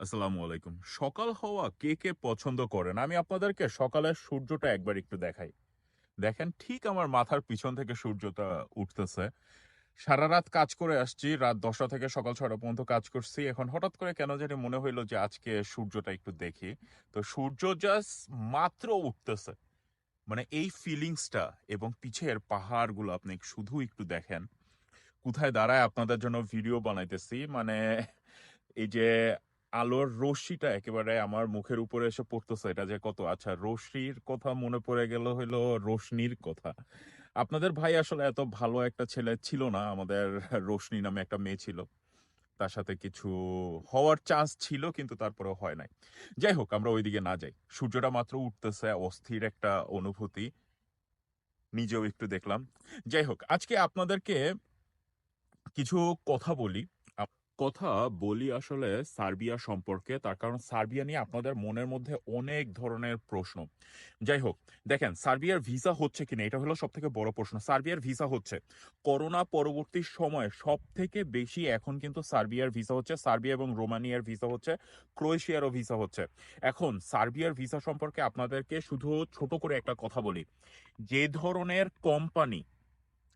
আসসালামু আলাইকুম। সকাল হওয়া কে কে পছন্দ করেন? আমি আপনাদেরকে সকালের সূর্যটা একবার একটু দেখাই। দেখেন, ঠিক আমার মাথার পিছন থেকে সূর্যটা উঠতেছে। সারা রাত কাজ করে আসছি, রাত দশটা থেকে সকাল ছটা পর্যন্ত কাজ করছি। এখন হঠাৎ করে কেন জানি মনে হইল যে আজকে সূর্যটা একটু দেখি। তো সূর্য জাস্ট মাত্র উঠতেছে। মানে এই ফিলিংসটা এবং পিছের পাহাড়গুলো আপনি শুধু একটু দেখেন। কোথায় দাঁড়ায় আপনাদের জন্য ভিডিও বানাইতেছি। মানে এই যে আলোর রশ্মিটা একেবারে আমার মুখের উপরে এসে পড়তেছে। এটা যে কত? আচ্ছা রশ্মির কথা মনে পড়ে গেল হইল রোশনির কথা। আপনাদের ভাই আসলে এত ভালো একটা ছেলে ছিল না, আমাদের রোশনি নামে একটা মেয়ে ছিল। তার সাথে কিছু হওয়ার চান্স ছিল, কিন্তু তারপরে হয় নাই। যাই হোক, আমরা ওইদিকে না যাই। সূর্যটা মাত্র উঠতেছে, অস্থির একটা অনুভূতি। নিজেও একটু দেখলাম। যাই হোক, আজকে আপনাদেরকে কিছু কথা বলি। কথা বলি আসলে সার্বিয়া সম্পর্কে, তার কারণ সার্বিয়া নিয়ে আপনাদের মনের মধ্যে অনেক ধরনের প্রশ্ন। যাই হোক, দেখেন, সার্বিয়ার ভিসা হচ্ছে কিনা, এটা হলো সব থেকে বড় প্রশ্ন। সার্বিয়ার ভিসা হচ্ছে, করোনা পরবর্তী সময়ে সব থেকে বেশি এখন কিন্তু সার্বিয়ার ভিসা হচ্ছে, সার্বিয়া এবং রোমানিয়ার ভিসা হচ্ছে, ক্রোয়েশিয়ারও ভিসা হচ্ছে। এখন সার্বিয়ার ভিসা সম্পর্কে আপনাদেরকে শুধু ছোট করে একটা কথা বলি, যে ধরনের কোম্পানি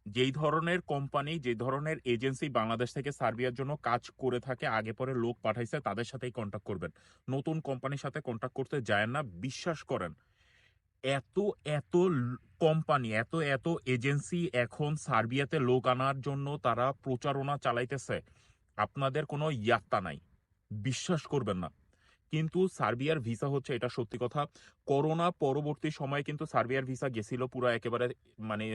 যেই ধরনের কোম্পানি যে ধরনের এজেন্সি বাংলাদেশ থেকে সার্বিয়ার জন্য কাজ করে থাকে, আগে পরে লোক পাঠাইছে, তাদের সাথেই কন্ট্যাক্ট করবেন। নতুন কোম্পানির সাথে কন্ট্যাক্ট করতে যায় না, বিশ্বাস করেন, এত এত কোম্পানি এত এত এজেন্সি এখন সার্বিয়াতে লোক আনার জন্য তারা প্রচারণা চালাইতেছে, আপনাদের কোনো ইয়াত্তা নাই, বিশ্বাস করবেন না। কিন্তু সার্বিয়ার ভিসা হচ্ছে, এটা সত্যি কথা, করোনা পরবর্তী সময়ে কিন্তু সার্বিয়ার ভিসা গেছিল পুরো একেবারে মানে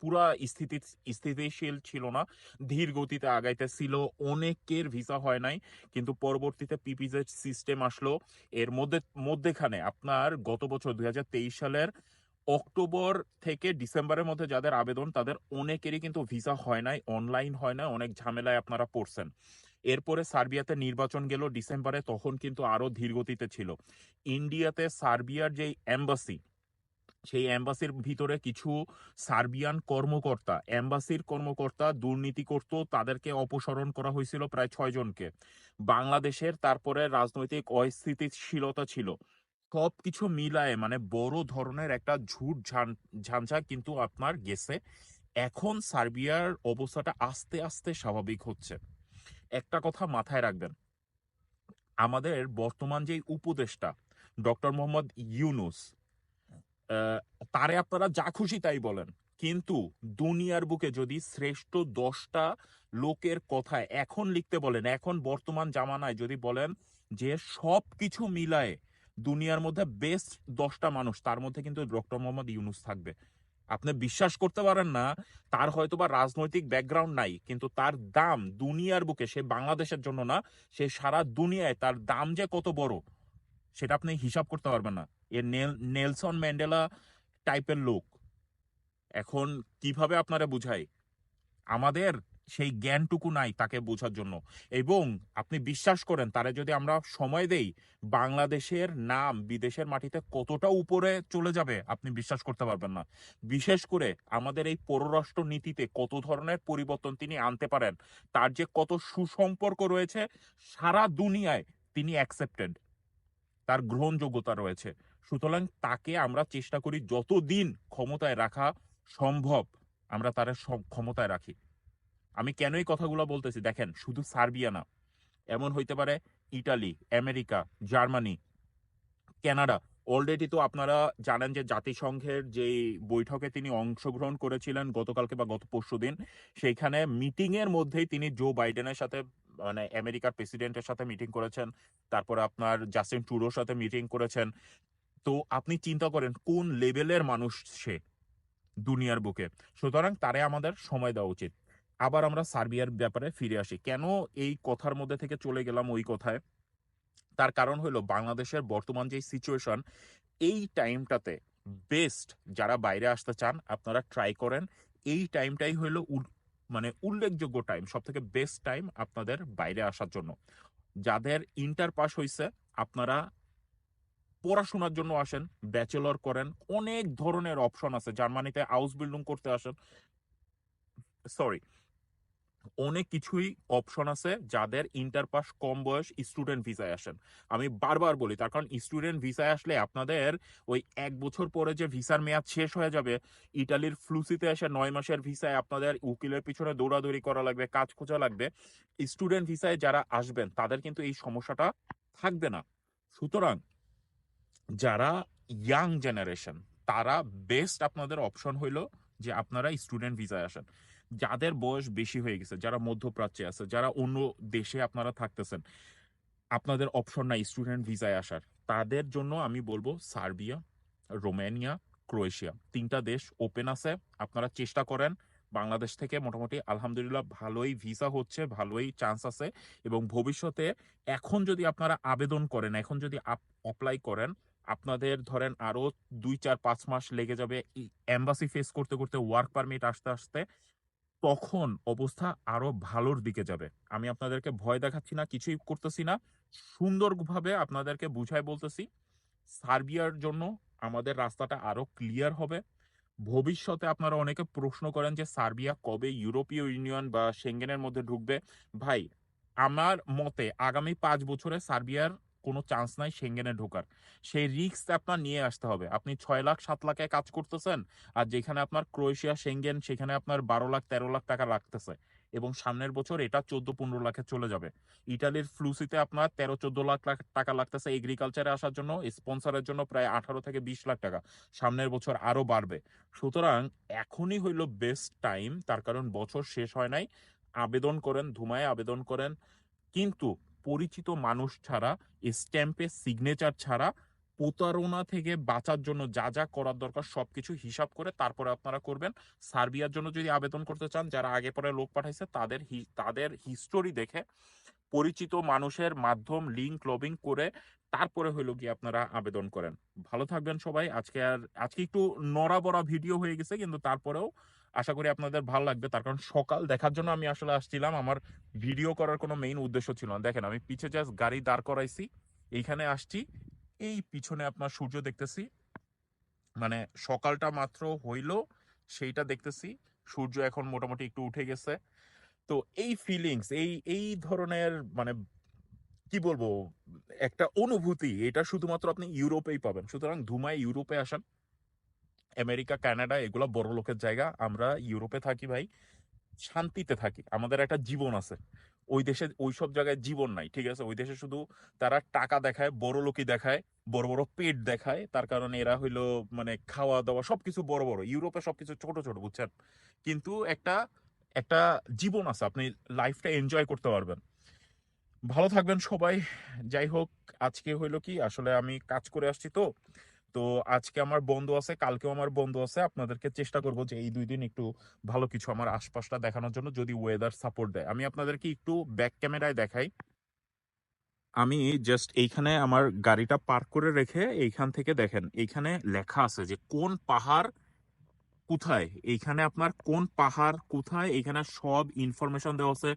পুরা স্থিতি, স্থিতিশীল ছিল না। ধীর গতিতে আগাইতেছিল। অনেকের ভিসা হয় নাই, কিন্তু পরবর্তীতে পিপিজেড সিস্টেম আসলো। এর মধ্যে, মধ্যেখানে আপনার গত বছর দুই সালের অক্টোবর থেকে ডিসেম্বরের মধ্যে যাদের আবেদন, তাদের অনেকেরই কিন্তু ভিসা হয় নাই অনলাইন হয় না অনেক ঝামেলায় আপনারা পড়ছেন। এরপরে সার্বিয়াতে নির্বাচন গেল ডিসেম্বরে, তখন কিন্তু আরও ধীরগতিতে ছিল। ইন্ডিয়াতে সার্বিয়ার যে এম্বাসি সেই এম্বাসির ভিতরে কিছু সার্বিয়ান কর্মকর্তা এম্বাসির কর্মকর্তা দুর্নীতি করত, তাদেরকে অপসারণ করা হয়েছিল প্রায় ছয় জনকে। বাংলাদেশের তারপরে রাজনৈতিক অস্থিতিশীলতা ছিল। সব কিছু মিলায়ে মানে বড় ধরনের একটা ঝুট ঝাঞ্ঝা কিন্তু আপনার গেছে। এখন সার্বিয়ার অবস্থাটা আস্তে আস্তে স্বাভাবিক হচ্ছে। একটা কথা মাথায় রাখবেন, আমাদের বর্তমান যে উপদেষ্টা, ডক্টর মোহাম্মদ ইউনুস তারে আপনারা যা খুশি তাই বলেন। কিন্তু দুনিয়ার বুকে যদি শ্রেষ্ঠ দশটা লোকের কথায় এখন লিখতে বলেন, এখন বর্তমান জামানায় যদি বলেন যে সব কিছু মিলায় দুনিয়ার মধ্যে বেস্ট দশটা মানুষ, তার মধ্যে কিন্তু ডক্টর মোহাম্মদ ইউনুস থাকবে। আপনি বিশ্বাস করতে পারেন না, তার হয়তো বা রাজনৈতিক ব্যাকগ্রাউন্ড নাই, কিন্তু তার দাম দুনিয়ার বুকে, সে বাংলাদেশের জন্য না, সে সারা দুনিয়ায় তার দাম যে কত বড় সেটা আপনি হিসাব করতে পারবেন না। এ নেল, নেলসন ম্যান্ডেলা টাইপের লোক। এখন কীভাবে আপনারা বুঝাই আমাদের সেই জ্ঞানটুকু নাই তাকে বোঝার জন্য। এবং আপনি বিশ্বাস করেন, তারে যদি আমরা সময় দেই, বাংলাদেশের নাম বিদেশের মাটিতে কতটা উপরে চলে যাবে আপনি বিশ্বাস করতে পারবেন না। বিশেষ করে আমাদের এই পররাষ্ট্র নীতিতে কত ধরনের পরিবর্তন তিনি আনতে পারেন, তার যে কত সুসম্পর্ক রয়েছে, সারা দুনিয়ায় তিনি অ্যাকসেপ্টেড তার গ্রহণযোগ্যতা রয়েছে। সুতরাং তাকে আমরা চেষ্টা করি যতদিন ক্ষমতায় রাখা সম্ভব, আমরা তার ক্ষমতায় রাখি। আমি কেন এই কথাগুলো বলতেছি? দেখেন, শুধু সার্বিয়া না, এমন হইতে পারে Italy, America, Germany, Canada already তো আপনারা জানেন যে জাতিসংঘের যে বৈঠকে তিনি অংশগ্রহণ করেছিলেন গতকালকে বা গত পরশু দিন, সেইখানে মিটিং এর মধ্যেই তিনি জো বাইডেনের সাথে মানে আমেরিকার প্রেসিডেন্টের সাথে মিটিং করেছেন, তারপরে আপনার জাস্টিন ট্রুডোর সাথে মিটিং করেছেন। তো আপনি চিন্তা করেন কোন লেভেলের মানুষ সে দুনিয়ার বুকে। সুতরাং তারে আমাদের সময় দেওয়া উচিত। আবার আমরা সার্বিয়ার ব্যাপারে ফিরে আসি। কেন এই কথার মধ্যে থেকে চলে গেলাম ওই কথায়? তার কারণ হলো বাংলাদেশের বর্তমান যে সিচুয়েশন এই টাইমটাতে বেস্ট যারা বাইরে আসতে চান, আপনারা ট্রাই করেন। এই টাইমটাই হলো মানে উল্লেখযোগ্য টাইম সব থেকে বেস্ট টাইম আপনাদের বাইরে আসার জন্য। যাদের ইন্টার পাস হয়েছে আপনারা পড়াশোনার জন্য আসেন ব্যাচেলর করেন, অনেক ধরনের অপশন আছে। জার্মানিতে হাউস বিল্ডিং করতে আসেন। সরি অনেক কিছুই অপশন আছে যাদের ইন্টার পাস কম বয়স স্টুডেন্ট ভিসায় আসেন। আমি বারবার বলি, তার কারণ স্টুডেন্ট ভিসায় আসলে আপনাদের ওই এক বছর পরে যে ভিসার মেয়াদ শেষ হয়ে যাবে, ইটালির ফ্লুসিতে এসে নয় মাসের ভিসায় আপনাদের উকিলের পিছনে দৌড়াদৌড়ি করা লাগবে, কাজ খোঁজা লাগবে। স্টুডেন্ট ভিসায় যারা আসবেন, তাদের কিন্তু এই সমস্যাটা থাকবে না। সুতরাং যারা ইয়াং জেনারেশন তারা বেস্ট আপনাদের অপশন হইল যে আপনারা স্টুডেন্ট ভিসায় আসেন। যাদের বয়স বেশি হয়ে গেছে, যারা মধ্যপ্রাচ্যে আছে, যারা অন্য দেশে আপনারা থাকতেছেন, আপনাদের অপশন নাই স্টুডেন্ট ভিসায় আসার। তাদের জন্য আমি বলব সার্বিয়া, রোমানিয়া, ক্রোয়েশিয়া, তিনটা দেশ ওপেন আছে, আপনারা চেষ্টা করেন। বাংলাদেশ থেকে মোটামুটি আলহামদুলিল্লাহ ভালোই ভিসা হচ্ছে, ভালোই চান্স আছে এবং ভবিষ্যতে এখন যদি আপনারা আবেদন করেন, এখন যদি অ্যাপ্লাই করেন, আপনাদের ধরেন আরও দুই চার পাঁচ মাস লেগে যাবে এম্বাসি ফেস করতে করতে ওয়ার্ক পারমিট আসতে আসতে তখন অবস্থা আরও ভালোর দিকে যাবে। আমি আপনাদেরকে ভয় দেখাচ্ছি না, কিছুই করতেছি না। সুন্দরভাবে আপনাদেরকে বুঝাই বলতেছি, সার্বিয়ার জন্য আমাদের রাস্তাটা আরও ক্লিয়ার হবে। ভবিষ্যতে আপনারা অনেকে প্রশ্ন করেন যে, সার্বিয়া কবে ইউরোপীয় ইউনিয়ন বা সেঙ্গেনের মধ্যে ঢুকবে? ভাই, আমার মতে আগামী পাঁচ বছরে সার্বিয়ার কোনো চান্স নাই সেঙ্গেনে ঢোকার। সেই রিস্ক আপনার নিয়ে আসতে হবে। আপনি ছয় লাখ, সাত লাখে কাজ করতেছেন আর যেখানে আপনার ক্রোয়েশিয়া সেঙ্গেন সেখানে আপনার বারো লাখ, তেরো লাখ টাকা লাগতেছে এবং সামনের বছর এটা চোদ্দ, পনেরো লাখে চলে যাবে। ইটালির ফ্লুসিতে আপনার তেরো, চোদ্দ লাখ লাখ টাকা লাগতেছে এগ্রিকালচারে আসার জন্য। স্পন্সরের জন্য প্রায় আঠারো থেকে বিশ লাখ টাকা। সামনের বছর আরও বাড়বে। সুতরাং এখনই হইল বেস্ট টাইম তার কারণ বছর শেষ হয় নাই। আবেদন করেন, ধুমায় আবেদন করেন। কিন্তু পরিচিত মানুষ ছাড়া স্ট্যাম্পে সিগনেচার ছাড়া প্রতারণা থেকে বাঁচার জন্য যা যা করার দরকার সবকিছু হিসাব করে তারপরে আপনারা করবেন। সার্বিয়ার জন্য যদি আবেদন করতে চান, যারা আগে পরে লোক পাঠাইছে, তাদের তাদের হিস্টোরি দেখে পরিচিত মানুষের মাধ্যম লিঙ্ক লবিং করে তারপরে হইল গিয়ে আপনারা আবেদন করেন। ভালো থাকবেন সবাই। আজকে আর, আজকে একটু নড়া বড়া ভিডিও হয়ে গেছে, কিন্তু তারপরেও আশা করি আপনাদের ভালো লাগবে। তার কারণ সকাল দেখার জন্য আমি আসলে আসছিলাম। আমার ভিডিও করার কোনো মেইন উদ্দেশ্য ছিল না। দেখেন, আমি পিছে জাস্ট গাড়ি দাঁড় করাইছি। এইখানে আসছি। এই পিছনে আপনার সূর্য দেখতেছি। মানে সকালটা মাত্র হইল, সেইটা দেখতেছি। সূর্য এখন মোটামুটি একটু উঠে গেছে। তো এই ফিলিংস এই এই ধরনের মানে কি বলব? একটা অনুভূতি, এটা শুধুমাত্র আপনি ইউরোপেই পাবেন। সুতরাং ধুমায় ইউরোপে আসেন। আমেরিকা কানাডা এগুলো বড় লোকের জায়গা। আমরা ইউরোপে থাকি ভাই, শান্তিতে থাকি। আমাদের একটা জীবন আছে। ওই দেশে, ওই সব জায়গায় জীবন নাই, ঠিক আছে? ওই দেশে শুধু তারা টাকা দেখায়, বড় লোকই দেখায়, বড় বড় পেট দেখায়। তার কারণে এরা হইল মানে খাওয়া দাওয়া সবকিছু বড় বড়। ইউরোপে সবকিছু ছোট ছোট, বুঝছেন? কিন্তু একটা একটা জীবন আছে। আপনি লাইফটা এনজয় করতে পারবেন। ভালো থাকবেন সবাই। যাই হোক, আজকে হইল কি? আসলে আমি কাজ করে আসছি তো। তো আজকে আমার বন্ধু আছে, কালকেও আমার বন্ধু আছে। আপনাদেরকে চেষ্টা করব যে এই দুই দিন একটু ভালো কিছু আমার আশপাশটা দেখানোর জন্য যদি ওয়েদার সাপোর্ট দেয়। আমি আপনাদেরকে একটু ব্যাক ক্যামেরায় দেখাই। আমি জাস্ট এইখানে আমার গাড়িটা পার্ক করে রেখে এইখান থেকে দেখেন, এইখানে লেখা আছে যে কোন পাহাড় কোথায়? এইখানে আপনার কোন পাহাড় কোথায়? এইখানে সব ইনফরমেশন দেওয়া আছে।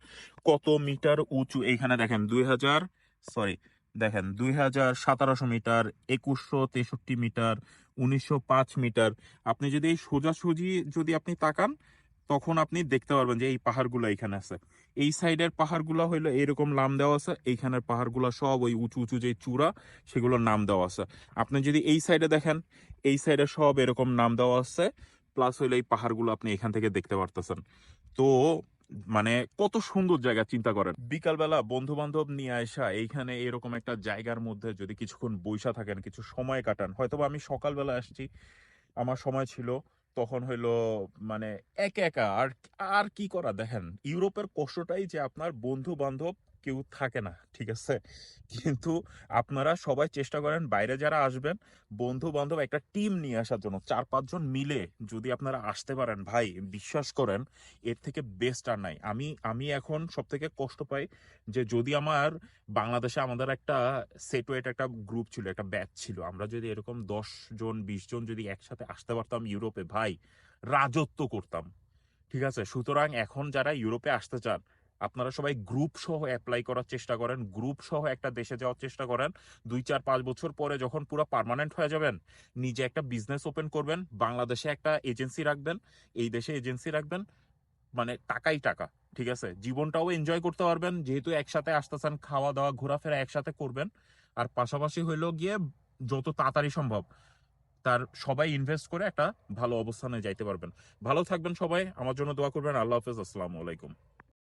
কত মিটার উঁচু? এইখানে দেখেন, দুই হাজার সরি দেখেন, দুই হাজার সতেরোশো মিটার, একুশশো তেষট্টি মিটার, উনিশশো পাঁচ মিটার। আপনি যদি এই সোজাসুজি যদি আপনি তাকান, তখন আপনি দেখতে পারবেন যে এই পাহাড়গুলো এখানে আছে। এই সাইডের পাহাড়গুলো হইল এরকম নাম দেওয়া আছে, এইখানের পাহাড়গুলো সব ওই উঁচু উঁচু যে চূড়া, সেগুলোর নাম দেওয়া আছে। আপনি যদি এই সাইডে দেখেন, এই সাইডে সব এরকম নাম দেওয়া আছে, প্লাস হইল এই পাহাড়গুলো আপনি এখান থেকে দেখতে পারতেছেন। তো মানে কত সুন্দর জায়গা চিন্তা করেন। বিকালবেলা বন্ধু বান্ধব নিয়ে আসা এইখানে এরকম একটা জায়গার মধ্যে যদি কিছুক্ষণ বৈশা থাকেন, কিছু সময় কাটান। হয়তো আমি সকালবেলা আসছি, আমার সময় ছিল, তখন হইল মানে একা একা আর আর কি করা দেখেন? ইউরোপের কষ্টটাই যে আপনার বন্ধু বান্ধব কেউ থাকে না, ঠিক আছে? কিন্তু আপনারা সবাই চেষ্টা করেন বাইরে যারা আসবেন বন্ধু বান্ধব একটা টিম নিয়ে আসার জন্য, চার পাঁচজন মিলে যদি আপনারা আসতে পারেন, ভাই, বিশ্বাস করেন, এর থেকে বেস্ট আর নাই। আমি আমি এখন সব থেকে কষ্ট পাই যে যদি আমার বাংলাদেশে আমাদের একটা সেটওয়েট একটা গ্রুপ ছিল, একটা ব্যাচ ছিল, আমরা যদি এরকম দশ জন, বিশ জন যদি একসাথে আসতে পারতাম ইউরোপে, ভাই, রাজত্ব করতাম, ঠিক আছে? সুতরাং এখন যারা ইউরোপে আসতে চান আপনারা সবাই গ্রুপ সহ অ্যাপ্লাই করার চেষ্টা করেন। গ্রুপ সহ একটা দেশে যাওয়ার চেষ্টা করেন। দুই, চার, পাঁচ বছর পরে যখন পুরো পার্মানেন্ট হয়ে যাবেন, নিজে একটা বিজনেস ওপেন করবেন, বাংলাদেশে একটা এজেন্সি রাখবেন, এই দেশে এজেন্সি রাখবেন মানে টাকাই টাকা, ঠিক আছে? জীবনটাও এনজয় করতে পারবেন, যেহেতু একসাথে আসতেছেন খাওয়া দাওয়া ঘোরাফেরা একসাথে করবেন, আর পাশাপাশি হইল গিয়ে যত তাড়াতাড়ি সম্ভব, তার সবাই ইনভেস্ট করে একটা ভালো অবস্থানে যাইতে পারবেন। ভালো থাকবেন সবাই, আমার জন্য দোয়া করবেন, আল্লাহ হাফেজ, আসসালামু আলাইকুম।